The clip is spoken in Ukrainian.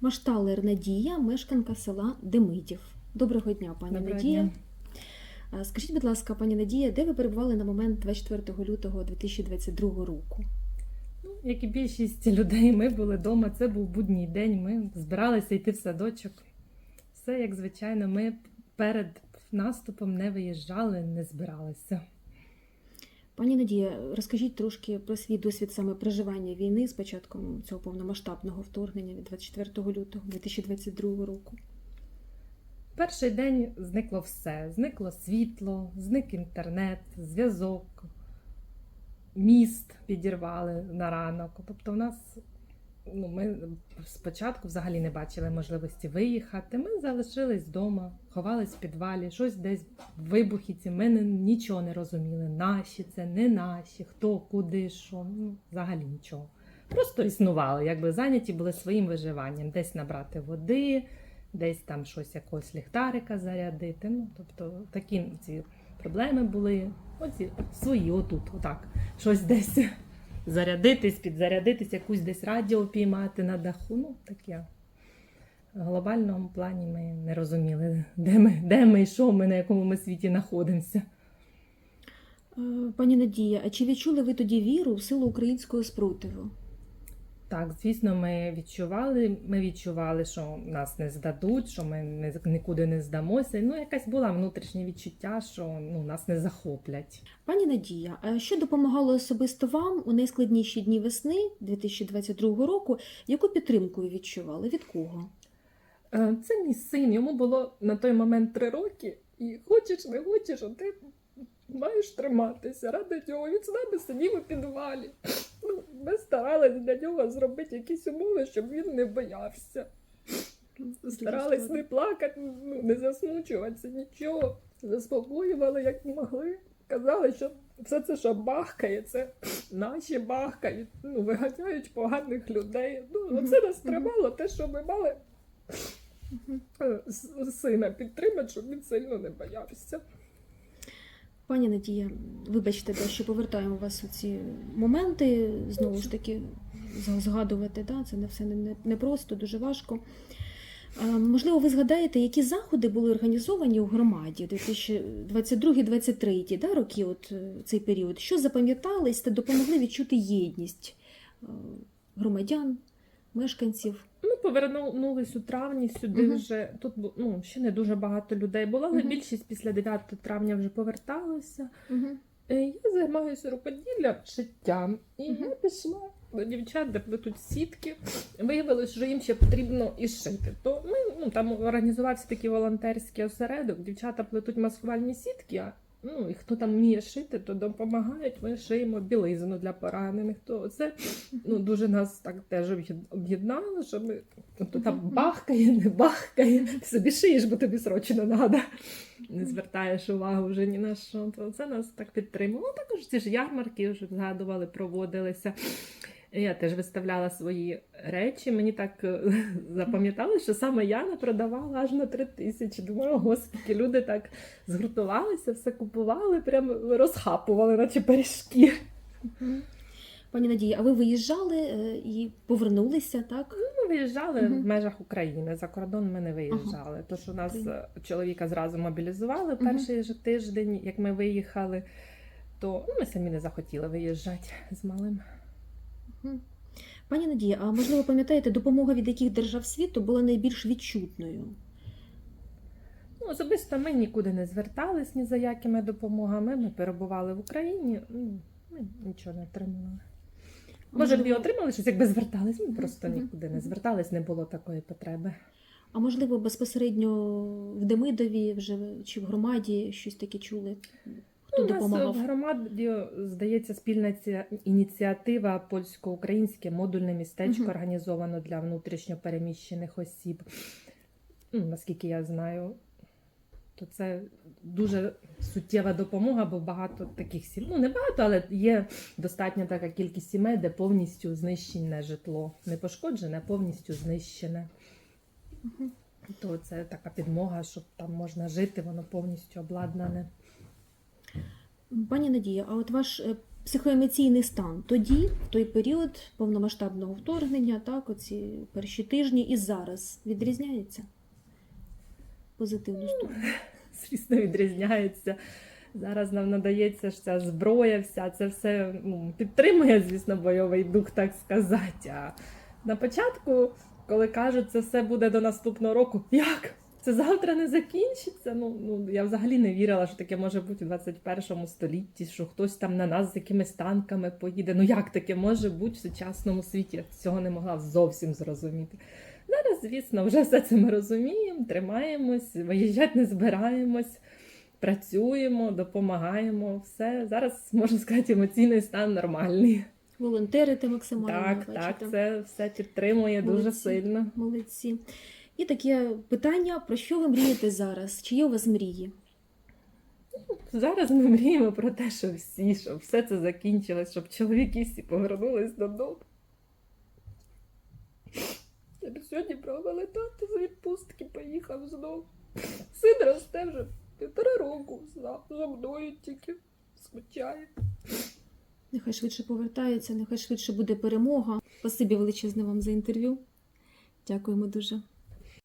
Машталер Надія, мешканка села Демидів. Доброго дня, пані Доброго Надія. дня. Скажіть, будь ласка, пані Надія, де ви перебували на момент 24 лютого 2022 року? Ну, як і більшість людей, ми були вдома. Це був будній день. Ми збиралися йти в садочок. Все як звичайно, ми перед наступом не виїжджали, не збиралися. Пані Надія, розкажіть трошки про свій досвід саме проживання війни з початком цього повномасштабного вторгнення від 24 лютого 2022 року. Перший день зникло все. Зникло світло, зник інтернет, зв'язок, міст підірвали на ранок. Тобто, в нас ну, ми спочатку взагалі не бачили можливості виїхати. Ми залишились вдома, ховались в підвалі, щось десь вибухи ці. Ми не, нічого не розуміли. Наші це, не наші, хто, куди, що. Ну, взагалі нічого. Просто існували, якби зайняті були своїм виживанням, десь набрати води, десь там щось якогось ліхтарика зарядити. Ну, тобто такі ці проблеми були. Оці свої, отут, отак. Щось десь зарядитись, підзарядитись, якусь десь радіо піймати на даху. Ну, так я. В глобальному плані ми не розуміли, де ми, де ми що ми, на якому ми світі знаходимося. Е, Пані Надія, а чи відчули ви тоді віру в силу українського спротиву? Так, звісно, ми відчували. Ми відчували, що нас не здадуть, що ми не, нікуди не здамося. Ну, якась була внутрішнє відчуття, що ну, нас не захоплять. Пані Надія, а що допомагало особисто вам у найскладніші дні весни 2022 року? Яку підтримку ви відчували? Від кого? Е, Це мій син, йому було на той момент три роки, і хочеш, не хочеш, а ти маєш триматися. Ради цього він з нами сидів у підвалі. Ми старалися для нього зробити якісь умови, щоб він не боявся. Старались не плакати, ну, не засмучуватися, нічого. Заспокоювали, як могли. Казали, що все це, що бахкає, це наші бахкають, ну, виганяють поганих людей. Ну, це нас тримало, те, що ми мали е, сина підтримати, щоб він сильно не боявся. Пані Надія, вибачте, да, що повертаємо вас у ці моменти, знову ж таки, згадувати, да, це не все не, не, дуже важко. Можливо, ви згадаєте, які заходи були організовані у громаді 2022-2023 да, роки, от е, цей період, що запам'ятались та допомогли відчути єдність е, громадян, мешканців? Повернулись у травні сюди Мгм. вже. Тут ну, ще не дуже багато людей було, але Мгм. більшість після 9 травня вже поверталися. Угу. Е, Я займаюся рукоділлям, шиттям. І Мгм. я пішла до дівчат, де плетуть сітки. Виявилось, що їм ще потрібно і шити. То ми ну, там організувався такий волонтерський осередок. Дівчата плетуть маскувальні сітки. А ну і хто там вміє шити, то допомагають. Ми шиємо білизну для поранених. То це ну дуже нас так теж об'єд- об'єднало, що ми тобто там бахкає, не бахкає. Ти собі шиєш, бо тобі срочно треба. Не звертаєш увагу вже ні на що. То це нас так підтримувало. Ну, Також ці ж ярмарки вже згадували, проводилися. Я теж виставляла свої речі. Мені так е, запам'яталося, що саме я не продавала аж на три тисячі. Думаю, господи, люди так згуртувалися, все купували, прямо розхапували, наче пиріжки. Пані Надія, а ви виїжджали е, і повернулися, так? Ми виїжджали Мгм. в межах України. За кордон ми не виїжджали. То що нас Україна. чоловіка зразу мобілізували перший же тиждень, як ми виїхали, то ну, ми самі не захотіли виїжджати з малим. Пані Надія, а можливо пам'ятаєте, допомога від яких держав світу була найбільш відчутною? Ну, особисто ми нікуди не звертались ні за якими допомогами. Ми перебували в Україні. Ми нічого не отримали. Може, б і отримали щось, якби звертались. Ми просто нікуди не звертались, не було такої потреби. А можливо, безпосередньо в Демидові вже чи в громаді щось таке чули? Хто Ну, У нас в громаді, здається, спільна ініціатива польсько-українське модульне містечко Мгм. організовано для внутрішньопереміщених осіб. Ну, наскільки я знаю, то це дуже суттєва допомога, бо багато таких сімей. Ну, не багато, але є достатньо така кількість сімей, де повністю знищене житло. Не пошкоджене, а повністю знищене. Мгм. То це така підмога, що там можна жити, воно повністю обладнане. Пані Надія, а от ваш е, психоемоційний стан тоді, в той період повномасштабного вторгнення, так, оці перші тижні і зараз відрізняється позитивну сторону. звісно, відрізняється. Зараз нам надається ж ця зброя, вся це все ну, підтримує, звісно, бойовий дух, так сказати. А на початку, коли кажуть, це все буде до наступного року, як? Це завтра не закінчиться. Ну, ну я взагалі не вірила, що таке може бути у 21 столітті, що хтось там на нас з якимись танками поїде. Ну як таке може бути в сучасному світі? Я цього не могла зовсім зрозуміти. Зараз, звісно, вже все це ми розуміємо, тримаємось, виїжджати не збираємось, працюємо, допомагаємо. Все зараз можна сказати, емоційний стан нормальний. Волонтерити максимально. Так, бачите. так, це все підтримує дуже сильно. Молодці. І таке питання: про що ви мрієте зараз? Чи є у вас мрії? Зараз ми мріємо про те, що всі, щоб все це закінчилось, щоб чоловіки всі повернулись додому. Я б сьогодні провели тато з відпустки, поїхав знову. Син росте вже півтора року за, за мною тільки скучає. Нехай швидше повертається, нехай швидше буде перемога. Спасибі величезне вам за інтерв'ю. Дякуємо дуже.